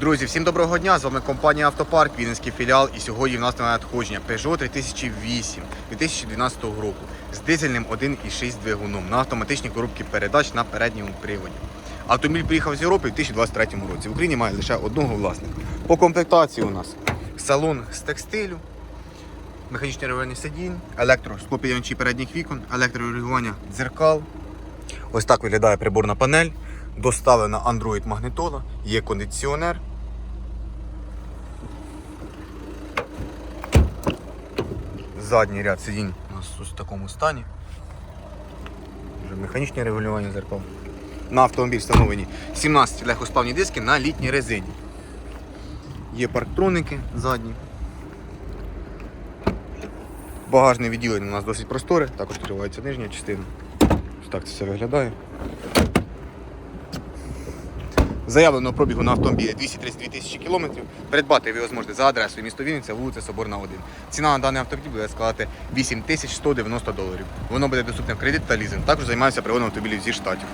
Друзі, всім доброго дня! З вами компанія Автопарк, Вінницький філіал. І сьогодні в нас на надходження Peugeot 3008 2012 року з дизельним 1,6 двигуном на автоматичній коробці передач на передньому приводі. Автомобіль приїхав з Європи у 2023 році. В Україні має лише одного власника. По комплектації у нас салон з текстилю, механічне регулювання сидінь, електросклопідйомчі передніх вікон, електрорегулювання дзеркал. Ось так виглядає приборна панель. Доставлена Android магнітола, є кондиціонер. Задній ряд сидінь у нас ось в такому стані. Вже механічне регулювання зеркал. На автомобіль встановлені 17 легкосплавні диски на літній резині. Є парктроники задні. Багажне відділення у нас досить просторе, також відкривається нижня частина. Ось так це все виглядає. Заявленого пробігу на автомобілі 232 тисячі кілометрів. Придбати ви його зможете за адресою місто Вінниця, вулиця Соборна 1. Ціна на даний автомобіль буде складати 8190 доларів. Воно буде доступне в кредит та лізинг. Також займається пригодом автомобілів зі штатів.